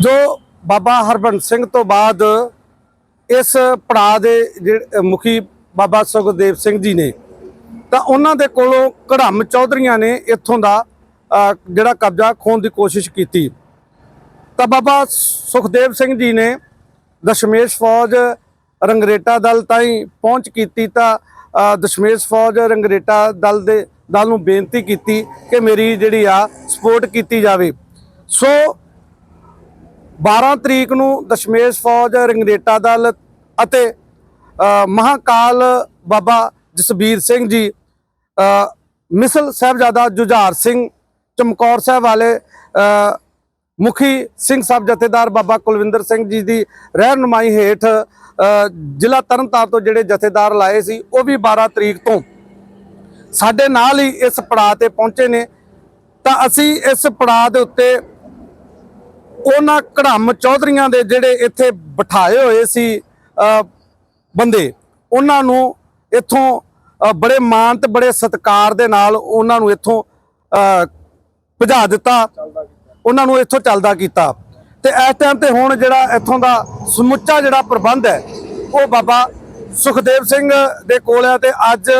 ਜੋ ਬਾਬਾ ਹਰਬੰਸ ਸਿੰਘ ਤੋਂ ਬਾਅਦ ਇਸ ਪੜਾਅ ਦੇ ਜਿਹੜੇ ਮੁਖੀ ਬਾਬਾ ਸੁਖਦੇਵ ਸਿੰਘ ਜੀ ਨੇ, ਤਾਂ ਉਹਨਾਂ ਦੇ ਕੋਲੋਂ ਕੜਮ ਚੌਧਰੀਆਂ ਨੇ ਇੱਥੋਂ ਦਾ ਜਿਹੜਾ ਕਬਜ਼ਾ ਖੋਣ ਦੀ ਕੋਸ਼ਿਸ਼ ਕੀਤੀ। ਤਾਂ ਬਾਬਾ ਸੁਖਦੇਵ ਸਿੰਘ ਜੀ ਨੇ ਦਸ਼ਮੇਸ਼ ਫੌਜ ਰੰਗਰੇਟਾ ਦਲ ਤਾਈਂ ਪਹੁੰਚ ਕੀਤੀ ਤਾਂ ਦਸ਼ਮੇਸ਼ ਫੌਜ ਰੰਗਰੇਟਾ ਦਲ ਦੇ, ਦਲ ਨੂੰ ਬੇਨਤੀ ਕੀਤੀ ਕਿ ਮੇਰੀ ਜਿਹੜੀ ਆ ਸਪੋਰਟ ਕੀਤੀ ਜਾਵੇ। ਸੋ 12 ਤਰੀਕ ਨੂੰ ਦਸ਼ਮੇਸ਼ ਫੌਜ ਰੰਗਰੇਟਾ ਦਲ ਅਤੇ ਅ, ਮਹਾਕਾਲ ਬਾਬਾ ਜਸਬੀਰ ਸਿੰਘ ਜੀ ਮਿਸਲ ਸਾਹਿਬਜ਼ਾਦਾ ਜੁਝਾਰ ਸਿੰਘ ਚਮਕੌਰ ਸਾਹਿਬ ਵਾਲੇ ਮੁਖੀ ਸਿੰਘ ਸਾਹਿਬ ਜਥੇਦਾਰ ਬਾਬਾ ਕੁਲਵਿੰਦਰ ਸਿੰਘ ਜੀ ਦੀ ਰਹਿਨੁਮਾਈ ਹੇਠ ਜ਼ਿਲ੍ਹਾ ਤਰਨਤਾਰਨ ਤੋਂ ਜਿਹੜੇ ਜਥੇਦਾਰ ਲਾਏ ਸੀ ਉਹ ਵੀ 12 ਤਰੀਕ ਤੋਂ। ਸਾਡੇ ਨਾਲ ਹੀ ਇਸ ਪੜਾਅ ਤੇ ਪਹੁੰਚੇ ਨੇ। ਤਾਂ ਅਸੀਂ ਇਸ ਪੜਾਅ ਦੇ ਉੱਤੇ ਉਹਨਾਂ ਕੜਮ ਚੌਧਰੀਆਂ ਦੇ ਜਿਹੜੇ ਇੱਥੇ ਬਿਠਾਏ ਹੋਏ ਸੀ ਬੰਦੇ, ਉਹਨਾਂ ਨੂੰ ਇੱਥੋਂ ਬੜੇ ਮਾਣ ਤੇ ਬੜੇ ਸਤਿਕਾਰ ਦੇ ਨਾਲ ਉਹਨਾਂ ਨੂੰ ਇੱਥੋਂ ਭਜਾ ਦਿੱਤਾ। ਉਹਨਾਂ ਨੂੰ ਇੱਥੋਂ ਚੱਲਦਾ ਕੀਤਾ। ਤੇ ਇਸ ਟਾਈਮ ਤੇ ਹੁਣ ਜਿਹੜਾ ਇੱਥੋਂ ਦਾ ਸਮੁੱਚਾ ਜਿਹੜਾ ਪ੍ਰਬੰਧ ਹੈ, ਉਹ ਬਾਬਾ ਸੁਖਦੇਵ ਸਿੰਘ ਦੇ ਕੋਲ ਹੈ ਤੇ ਅੱਜ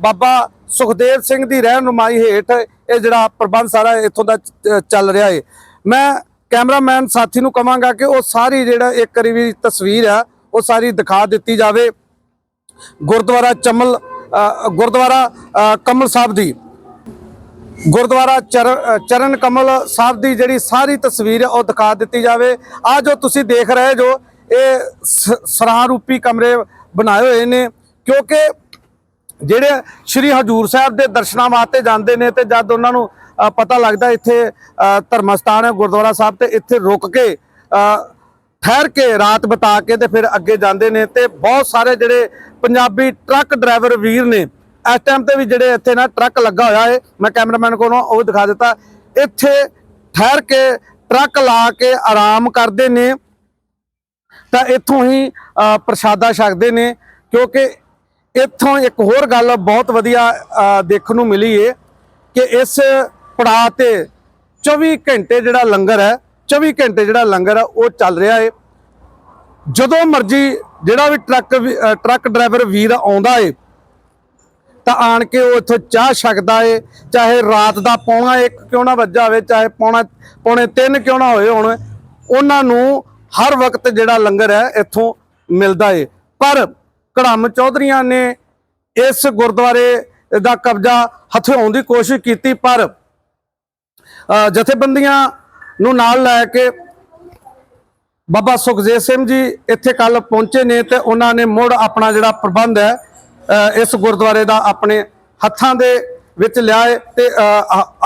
ਬਾਬਾ ਸੁਖਦੇਵ ਸਿੰਘ ਦੀ ਰਹਿਨੁਮਾਈ ਹੇਠ ਇਹ ਜਿਹੜਾ ਪ੍ਰਬੰਧ ਸਾਰਾ ਇੱਥੋਂ ਦਾ ਚੱਲ ਰਿਹਾ ਹੈ ਮੈਂ ਕੈਮਰਾਮੈਨ ਸਾਥੀ ਨੂੰ ਕਵਾਂਗਾ ਕਿ ਉਹ ਸਾਰੀ ਜਿਹੜਾ ਇੱਕ ਵਾਰੀ ਵੀ ਤਸਵੀਰ ਆ, ਉਹ ਸਾਰੀ ਦਿਖਾ ਦਿੱਤੀ ਜਾਵੇ। ਗੁਰਦੁਆਰਾ ਚਮਲ ਗੁਰਦੁਆਰਾ ਕਮਲ ਸਾਹਿਬ ਦੀ। ਗੁਰਦੁਆਰਾ ਚਰ- ਚਰਨ ਕਮਲ ਸਾਹਿਬ ਦੀ ਜਿਹੜੀ ਸਾਰੀ ਤਸਵੀਰ ਹੈ ਉਹ ਦਿਖਾ ਦਿੱਤੀ ਜਾਵੇ। ਆ ਜੋ ਤੁਸੀਂ ਦੇਖ ਰਹੇ ਜੋ, ਇਹ ਸ- ਸਰਾਂ ਰੂਪੀ ਕਮਰੇ ਬਣਾਏ ਹੋਏ ਨੇ, ਕਿਉਂਕਿ ਜਿਹੜੇ ਸ਼੍ਰੀ ਹਜੂਰ ਸਾਹਿਬ ਦੇ ਦਰਸ਼ਨਾਂ ਵਾਸਤੇ ਜਾਂਦੇ ਨੇ ਤੇ ਜਦ ਉਹਨਾਂ ਨੂੰ ਪਤਾ ਲੱਗਦਾ ਇੱਥੇ ਧਰਮ ਸਥਾਨ ਹੈ ਗੁਰਦੁਆਰਾ ਸਾਹਿਬ ਤੇ ਇੱਥੇ ਰੁਕ ਕੇ ਠਹਿਰ ਕੇ ਰਾਤ ਬਿਤਾ ਕੇ ਤੇ ਫਿਰ ਅੱਗੇ ਜਾਂਦੇ ਨੇ ਤੇ ਬਹੁਤ ਸਾਰੇ ਜਿਹੜੇ ਪੰਜਾਬੀ ਟਰੱਕ ਡਰਾਈਵਰ ਵੀਰ ਨੇ, ਇਸ ਟਾਈਮ ਤੇ ਵੀ ਜਿਹੜੇ ਇੱਥੇ ਨਾ ਟਰੱਕ ਲੱਗਾ ਹੋਇਆ ਹੈ, ਮੈਂ ਕੈਮਰਾਮੈਨ ਕੋਲੋਂ ਉਹ ਦਿਖਾ ਦਿੱਤਾ, ਇੱਥੇ ਠਹਿਰ ਕੇ ਟਰੱਕ ਲਾ ਕੇ ਆਰਾਮ ਕਰਦੇ ਨੇ, ਤਾਂ ਇੱਥੋਂ ਹੀ ਪ੍ਰਸ਼ਾਦਾ ਛਕਦੇ ਨੇ, ਕਿਉਂਕਿ ਇੱਥੋਂ ਇੱਕ ਹੋਰ ਗੱਲ ਬਹੁਤ ਵਧੀਆ ਦੇਖਣ ਨੂੰ ਮਿਲੀ ਏ ਕਿ ਇਸ ਪੜਾਅ ਤੇ 24 ਘੰਟੇ ਜਿਹੜਾ ਲੰਗਰ ਹੈ 24 ਘੰਟੇ ਜਿਹੜਾ ਲੰਗਰ ਹੈ, ਉਹ ਚੱਲ ਰਿਹਾ ਏ। ਜਦੋਂ ਮਰਜ਼ੀ ਜਿਹੜਾ ਵੀ ਟਰੱਕ ਵੀ- ਟਰੱਕ ਡਰਾਈਵਰ ਵੀਰ ਆਉਂਦਾ ਏ, ਤਾਂ ਆਣ ਕੇ ਉਹ ਇੱਥੋਂ ਚਾਹ ਛਕਦਾ ਏ, ਚਾਹੇ ਰਾਤ ਦਾ ਪੌਣਾ ਇੱਕ ਕਿਉਂ ਨਾ ਵੱਜਾ ਹੋਵੇ ਚਾਹੇ ਪੌਣਾ, ਪੌਣੇ 3 ਕਿਉਂ ਨਾ ਹੋਏ ਹੁਣ, ਉਹਨਾਂ ਨੂੰ ਹਰ ਵਕਤ ਜਿਹੜਾ ਲੰਗਰ ਹੈ, ਇੱਥੋਂ ਮਿਲਦਾ ਏ। ਪਰ ਕੜਮ ਚੌਧਰੀਆਂ ਨੇ ਇਸ ਗੁਰਦੁਆਰੇ ਦਾ ਕਬਜ਼ਾ ਹਥਿਆਉਣ ਦੀ ਕੋਸ਼ਿਸ਼ ਕੀਤੀ, ਪਰ ਜਥੇਬੰਦੀਆਂ ਨੂੰ ਨਾਲ ਲੈ ਕੇ ਬਾਬਾ ਸੁਖਜੀਤ ਸਿੰਘ ਜੀ ਇੱਥੇ ਕੱਲ ਪਹੁੰਚੇ ਨੇ ਤੇ ਉਹਨਾਂ ਨੇ ਮੁੜ ਆਪਣਾ ਜਿਹੜਾ ਪ੍ਰਬੰਧ ਹੈ ਇਸ ਗੁਰਦੁਆਰੇ ਦਾ ਆਪਣੇ ਹੱਥਾਂ ਦੇ ਵਿੱਚ ਲਿਆਏ ਤੇ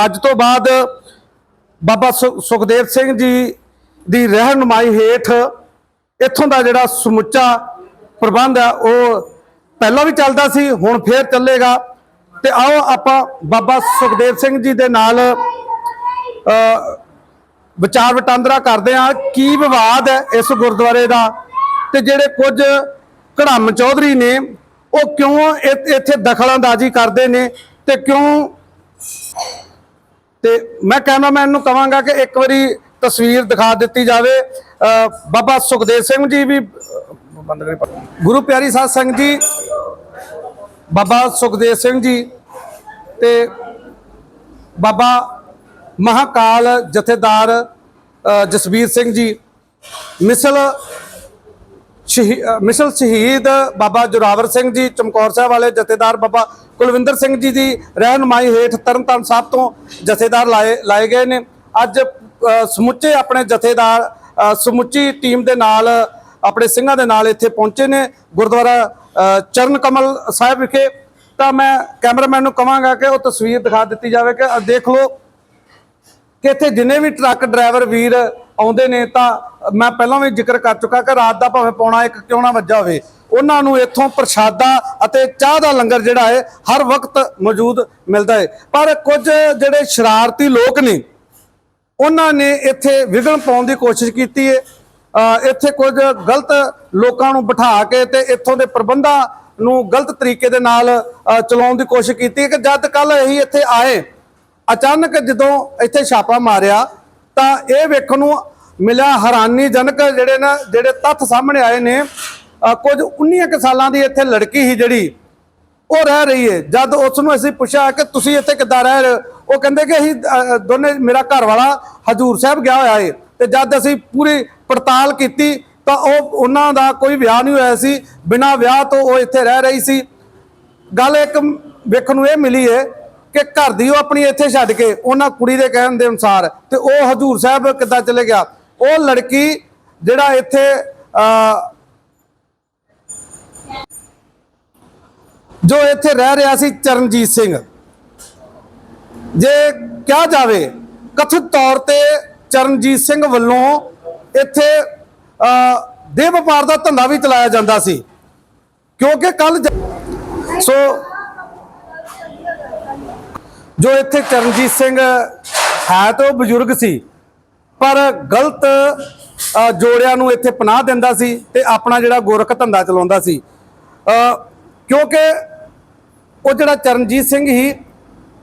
ਅੱਜ ਤੋਂ ਬਾਅਦ ਬਾਬਾ ਸੁ- ਸੁਖਦੇਵ ਸਿੰਘ ਜੀ ਦੀ ਰਹਿਨੁਮਾਈ ਹੇਠ ਇੱਥੋਂ ਦਾ ਜਿਹੜਾ ਸਮੁੱਚਾ ਪ੍ਰਬੰਧ ਹੈ, ਉਹ ਪਹਿਲਾਂ ਵੀ ਚੱਲਦਾ ਸੀ, ਹੁਣ ਫੇਰ ਚੱਲੇਗਾ ਤੇ ਆਓ ਆਪਾਂ ਬਾਬਾ ਸੁਖਦੇਵ ਸਿੰਘ ਜੀ ਦੇ ਨਾਲ ਵਿਚਾਰ ਵਟਾਂਦਰਾ ਕਰਦੇ ਆ ਕੀ ਵਿਵਾਦ ਹੈ ਇਸ ਗੁਰਦੁਆਰੇ ਦਾ? ਤੇ ਜਿਹੜੇ ਕੁਝ ਕੜਮ ਚੌਧਰੀ ਨੇ, ਉਹ ਕਿਉਂ ਇ- ਇੱਥੇ ਦਖਲਅੰਦਾਜ਼ੀ ਕਰਦੇ ਨੇ ਤੇ ਕਿਉਂ ਤੇ ਮੈਂ ਕੈਮਰਾਮੈਨ ਨੂੰ ਕਹਾਂਗਾ ਕਿ ਇੱਕ ਵਾਰੀ ਤਸਵੀਰ ਦਿਖਾ ਦਿੱਤੀ ਜਾਵੇ। ਬਾਬਾ ਸੁਖਦੇਵ ਸਿੰਘ ਜੀ ਵੀ, ਗੁਰੂ ਪਿਆਰੀ ਸਾਧ ਸੰਗਤ ਜੀ, ਬਾਬਾ ਸੁਖਦੇਵ ਸਿੰਘ ਜੀ ਤੇ ਬਾਬਾ ਮਹਾਕਾਲ ਜਥੇਦਾਰ ਜਸਵੀਰ ਸਿੰਘ ਜੀ, ਮਿਸਲ ਸ਼ਹੀ- ਮਿਸਲ ਸ਼ਹੀਦ ਬਾਬਾ ਜੁਰਾਵਰ ਸਿੰਘ ਜੀ, ਚਮਕੌਰ ਸਾਹਿਬ ਵਾਲੇ ਜਥੇਦਾਰ ਬਾਬਾ ਕੁਲਵਿੰਦਰ ਸਿੰਘ ਜੀ ਦੀ ਰਹਿਨੁਮਾਈ ਹੇਠ ਤਰਨਤਾਰਨ ਸਾਹਿਬ ਤੋਂ ਜਥੇਦਾਰ ਲਾਏ ਲਾਏ ਗਏ ਨੇ। ਅੱਜ ਸਮੁੱਚੇ ਆਪਣੇ ਜਥੇਦਾਰ ਸਮੁੱਚੀ ਟੀਮ ਦੇ ਨਾਲ, ਆਪਣੇ ਸਿੰਘਾਂ ਦੇ ਨਾਲ ਇੱਥੇ ਪਹੁੰਚੇ ਨੇ। ਗੁਰਦੁਆਰਾ ਚਰਨ ਕਮਲ ਸਾਹਿਬ ਵਿਖੇ ਤਾਂ ਮੈਂ ਕੈਮਰਾਮੈਨ ਨੂੰ ਕਹਾਂਗਾ ਕਿ ਉਹ ਤਸਵੀਰ ਦਿਖਾ ਦਿੱਤੀ ਜਾਵੇ ਕਿ ਦੇਖ ਲਓ ਕਿ ਇੱਥੇ ਜਿੰਨੇ ਵੀ ਟਰੱਕ ਡਰਾਈਵਰ ਵੀਰ ਆਉਂਦੇ ਨੇ ਤਾਂ ਮੈਂ ਪਹਿਲਾਂ ਵੀ ਜ਼ਿਕਰ ਕਰ ਚੁੱਕਾ ਕਿ ਰਾਤ ਦਾ ਭਾਵੇਂ ਪੌਣਾ ਇੱਕ ਕਿਉਂ ਨਾ ਵੱਜਾ ਹੋਵੇ। ਉਹਨਾਂ ਨੂੰ ਇੱਥੋਂ ਪ੍ਰਸ਼ਾਦਾ ਅਤੇ ਚਾਹ ਦਾ ਲੰਗਰ ਜਿਹੜਾ ਹੈ, ਹਰ ਵਕਤ ਮੌਜੂਦ ਮਿਲਦਾ ਹੈ। ਪਰ ਕੁਝ ਜਿਹੜੇ ਸ਼ਰਾਰਤੀ ਲੋਕ ਨੇ, ਉਹਨਾਂ ਨੇ ਇੱਥੇ ਵਿਘਨ ਪਾਉਣ ਦੀ ਕੋਸ਼ਿਸ਼ ਕੀਤੀ ਹੈ। ਇੱਥੇ ਕੁਝ ਗਲਤ ਲੋਕਾਂ ਨੂੰ ਬਿਠਾ ਕੇ ਤੇ ਇੱਥੋਂ ਦੇ ਪ੍ਰਬੰਧਾਂ ਨੂੰ ਗਲਤ ਤਰੀਕੇ ਦੇ ਨਾਲ ਚਲਾਉਣ ਦੀ ਕੋਸ਼ਿਸ਼ ਕੀਤੀ ਹੈ ਕਿ ਜਦ ਕੱਲ ਅਸੀਂ ਇੱਥੇ ਆਏ ਅਚਾਨਕ ਜਦੋਂ ਇੱਥੇ ਛਾਪਾ ਮਾਰਿਆ, ਤਾਂ ਇਹ ਵੇਖਣ ਨੂੰ ਮਿਲਿਆ ਹੈਰਾਨੀਜਨਕ ਜਿਹੜੇ ਨਾ, ਜਿਹੜੇ ਤੱਥ ਸਾਹਮਣੇ ਆਏ ਨੇ। ਕੁਝ 19 ਕੁ ਸਾਲਾਂ ਦੀ ਇੱਥੇ ਲੜਕੀ ਸੀ ਜਿਹੜੀ, ਉਹ ਰਹਿ ਰਹੀ ਹੈ ਜਦ ਉਸ ਨੂੰ ਅਸੀਂ ਪੁੱਛਿਆ ਕਿ ਤੁਸੀਂ ਇੱਥੇ ਕਿੱਦਾਂ ਰਹਿ ਰਹੇ ਹੋ, ਉਹ ਕਹਿੰਦੇ ਕਿ ਅਸੀਂ ਦੋਨੇ, ਮੇਰਾ ਘਰ ਵਾਲਾ ਹਜੂਰ ਸਾਹਿਬ ਗਿਆ ਹੋਇਆ ਹੈ ਤੇ ਜਦ ਅਸੀਂ ਪੂਰੀ ਪੜਤਾਲ ਕੀਤੀ, ਤਾਂ ਉਹ, ਉਹਨਾਂ ਦਾ ਕੋਈ ਵਿਆਹ ਨਹੀਂ ਹੋਇਆ ਸੀ। ਬਿਨਾਂ ਵਿਆਹ ਤੋਂ ਉਹ ਇੱਥੇ ਰਹਿ ਰਹੀ ਸੀ। ਗੱਲ ਇੱਕ ਵੇਖਣ ਨੂੰ ਇਹ ਮਿਲੀ ਹੈ ਕਿ ਘਰ ਦੀ ਉਹ ਆਪਣੀ ਇੱਥੇ ਛੱਡ ਕੇ ਉਹਨਾਂ ਕੁੜੀ ਦੇ ਕਹਿਣ ਦੇ ਅਨੁਸਾਰ ਤੇ ਉਹ ਹਜੂਰ ਸਾਹਿਬ ਕਿੱਦਾਂ ਚਲੇ ਗਿਆ? ਉਹ ਲੜਕੀ ਜਿਹੜਾ ਇੱਥੇ ਅ, ਜੋ ਇੱਥੇ ਰਹਿ ਰਿਹਾ ਸੀ ਚਰਨਜੀਤ ਸਿੰਘ। ਜੇ ਕਿਹਾ ਜਾਵੇ ਕਥਿਤ ਤੌਰ ਤੇ ਚਰਨਜੀਤ ਸਿੰਘ ਵੱਲੋਂ ਇੱਥੇ ਅ, ਦੇਹ ਵਪਾਰ ਦਾ ਧੰਦਾ ਵੀ ਚਲਾਇਆ ਜਾਂਦਾ ਸੀ। ਕਿਉਂਕਿ ਕੱਲ ਸੋ ਜੋ ਇੱਥੇ ਚਰਨਜੀਤ ਸਿੰਘ ਹੈ ਤਾਂ ਉਹ ਬਜ਼ੁਰਗ ਸੀ, ਪਰ ਗਲਤ ਜੋੜਿਆਂ ਨੂੰ ਇੱਥੇ ਪਨਾਹ ਦਿੰਦਾ ਸੀ ਤੇ ਆਪਣਾ ਜਿਹੜਾ ਗੋਰਖ ਧੰਦਾ ਚਲਾਉਂਦਾ ਸੀ। ਕਿਉਂਕਿ ਉਹ ਜਿਹੜਾ ਚਰਨਜੀਤ ਸਿੰਘ ਹੀ